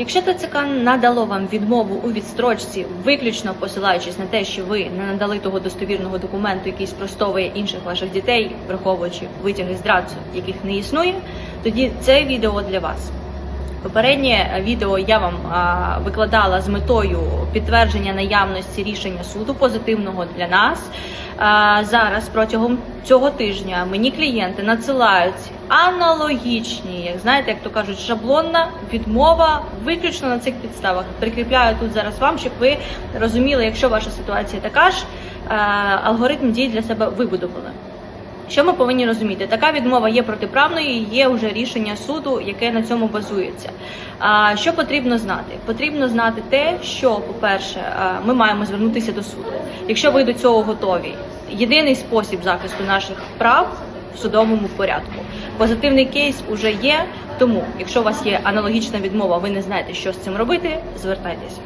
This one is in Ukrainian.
Якщо ТЦК надало вам відмову у відстрочці, виключно посилаючись на те, що ви не надали того достовірного документу, який спростовує інших ваших дітей, враховуючи витяги з драцу, яких не існує, тоді це відео для вас. Попереднє відео я вам викладала з метою підтвердження наявності рішення суду позитивного для нас. Зараз протягом цього тижня мені клієнти надсилають аналогічні, як знаєте, як то кажуть, шаблонна відмова виключно на цих підставах. Прикріпляю тут зараз вам, щоб ви розуміли, якщо ваша ситуація така ж, алгоритм дій для себе вибудували. Що ми повинні розуміти? Така відмова є протиправною, є вже рішення суду, яке на цьому базується. А що потрібно знати? Потрібно знати те, що, по-перше, ми маємо звернутися до суду. Якщо ви до цього готові, єдиний спосіб захисту наших прав в судовому порядку. Позитивний кейс уже є. Тому, якщо у вас є аналогічна відмова, ви не знаєте, що з цим робити, звертайтеся.